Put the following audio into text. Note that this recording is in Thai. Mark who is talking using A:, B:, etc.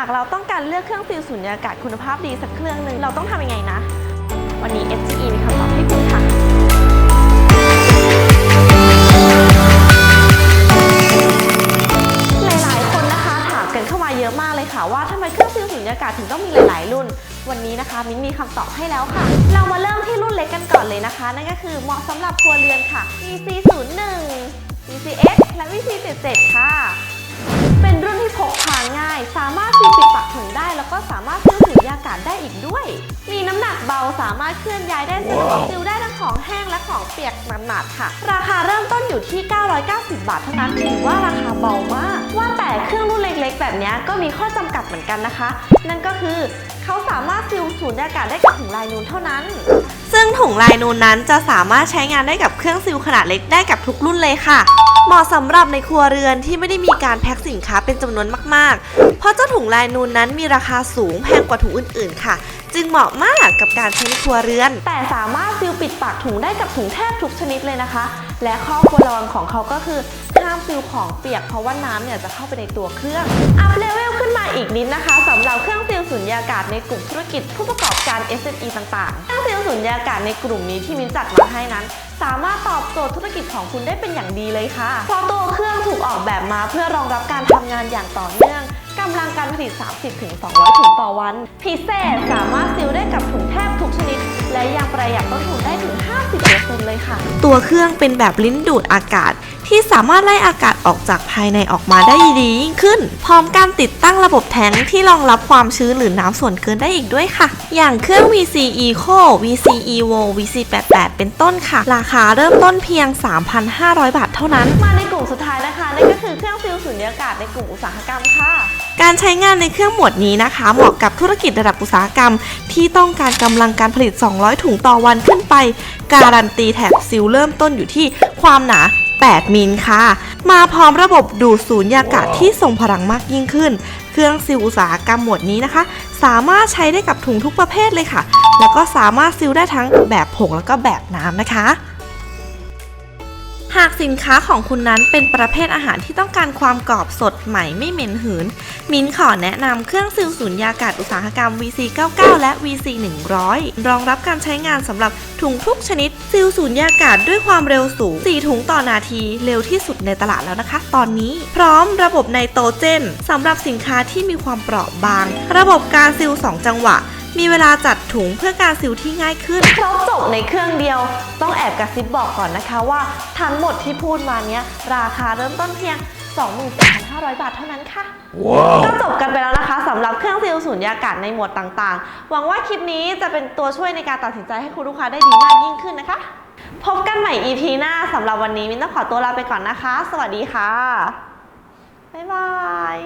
A: ากเราต้องการเลือกเครื่องฟิลสุญญากาศคุณภาพดีสักเครื่องหนึ่งเราต้องทำยังไงนะ วันนี้ FGE มีคำตอบให้คุณค่ะหลายๆคนนะคะถามกันเข้ามาเยอะมากเลยค่ะว่าทำไมเครื่องฟิลสุญญากาศถึงต้องมีหลาย ๆ รุ่น วันนี้นะคะมิ้นมีคำตอบให้แล้วค่ะ เรามาเริ่มที่รุ่นเล็กกันก่อนเลยนะคะ นั่นก็คือเหมาะสำหรับครัวเรือนค่ะ VC01 VCX และ VC77 ค่ะเป็นรุ่น ที่พกพาง่าย สามารถซีลปิดปากถุงได้ แล้วก็สามารถซีลสุญญากาศได้อีกด้วย มีน้ำหนักเบาสามารถเคลื่อนย้ายได้สะดวกซีลได้ทั้งของแห้งและของเปียกหนาดๆค่ะ ราคาเริ่มต้นอยู่ที่ 990 บาทเท่านั้นถือว่าราคาเบามาก ว่าแต่เครื่องรุ่นเล็กๆ แบบนี้ก็มีข้อจำกัดเหมือนกันนะคะ นั่นก็คือ เขาสามารถซีลสูญญากาศได้กับถุงลายนูนเท่านั้น ซึ่งถุงลายนูนนั้นจะสามารถใช้งานได้กับเครื่องซิลขนาดเล็กได้กับทุกรุ่นเลยค่ะ เหมาะสำหรับในครัวเรือนที่ไม่ได้มีการแพ็คสินค้าเป็นจำนวนมากๆ เพราะเจ้าถุงลายนูนนั้นมีราคาสูงแพงกว่าถุงอื่นๆ ค่ะ จึงเหมาะมากกับการใช้ในครัวเรือน แต่สามารถซิลปิดปากถุงได้กับถุงแทบทุกชนิดเลยนะคะ และข้อควรระวังของเขาก็คือ ห้ามซิลของเปียกเพราะว่าน้ำเนี่ยจะเข้าไปในตัวเครื่อง อัพเลเวลขึ้นมาอีกนิดนะคะสำหรับเครื่องซิลสุญญากาศในกลุ่มธุรกิจผู้ประกอบการ SME ต่างๆ เครื่องซิลสุญญากาศในกลุ่มนี้ที่มิ้นจัดมาให้นั้น สามารถตอบโจทย์ธุรกิจของคุณได้เป็นอย่างดีเลยค่ะเพราะตัวเครื่องถูกออกแบบมาเพื่อรองรับการทำงานอย่างต่อเนื่องกำลังการผลิต 30-200 ถุงต่อวัน พิเศษสามารถซิลได้กับถุงแทบทุกชนิด และยังประหยัดต้นทุนได้ถึง 50%เลยค่ะ ตัวเครื่องเป็นแบบลิ้นดูดอากาศ ที่สามารถไล่อากาศออกจากภายในออกมาได้ดียิ่งขึ้น พร้อมการติดตั้งระบบแทงค์ที่รองรับความชื้นหรือน้ำส่วนเกินได้อีกด้วยค่ะ อย่างเครื่อง VC Eco VC Evo VC 88เป็นต้นค่ะ ราคาเริ่มต้นเพียง 3,500 บาทเท่านั้น มาในกลุ่มสุดท้ายนะคะนั่นก็คือเครื่องฟิลสุญญากาศในกลุ่มอุตสาหกรรมค่ะการใช้งานในเครื่องหมวดนี้นะคะ เหมาะกับธุรกิจระดับอุตสาหกรรม ที่ต้องการกำลังการผลิต 200 ถุงต่อวันขึ้นไป การันตีแถบซิลเริ่มต้นอยู่ที่ความหนา 8 มิลค่ะ มาพร้อมระบบดูดสูญญากาศที่ทรงพลังมากยิ่งขึ้น เครื่องซิลอุตสาหกรรมหมวดนี้นะคะ สามารถใช้ได้กับถุงทุกประเภทเลยค่ะ แล้วก็สามารถซิลได้ทั้งแบบผงแล้วก็แบบน้ำนะคะากสินค้าของคุณนั้นเป็นประเภทอาหารที่ต้องการความกรอบสดใหม่ไม่เหม็นหืน มิ้นขอแนะนำเครื่องซิลสูญญากาศอุตสาหกรรม VC 99 และ VC 100 รองรับการใช้งานสำหรับถุงทุกชนิด ซิลสูญญากาศด้วยความเร็วสูง 4 ถุงต่อนาทีเร็วที่สุดในตลาดแล้วนะคะ ตอนนี้ พร้อมระบบไนโตรเจนสำหรับสินค้าที่มีความเปราะบาง ระบบการซิล 2 จังหวะ มีเวลาจัดถุงเพื่อการซิลที่ง่ายขึ้น ครบจบในเครื่องเดียว ต้องแอบกระซิบบอกก่อนนะคะว่า ทั้งหมดที่พูดมาเนี้ย ราคาเริ่มต้นเพียง24,500 บาทเท่านั้นค่ะก็จบกันไปแล้วนะคะสำหรับเครื่องซิลสูญญากาศในหมวดต่างๆ หวังว่าคลิปนี้จะเป็นตัวช่วยในการตัดสินใจให้คุณลูกค้าได้ดีมากยิ่งขึ้นนะคะ พบกันใหม่ EP หน้าสำหรับวันนี้มินต้องขอตัวลาไปก่อนนะคะ สวัสดีค่ะบ๊ายบาย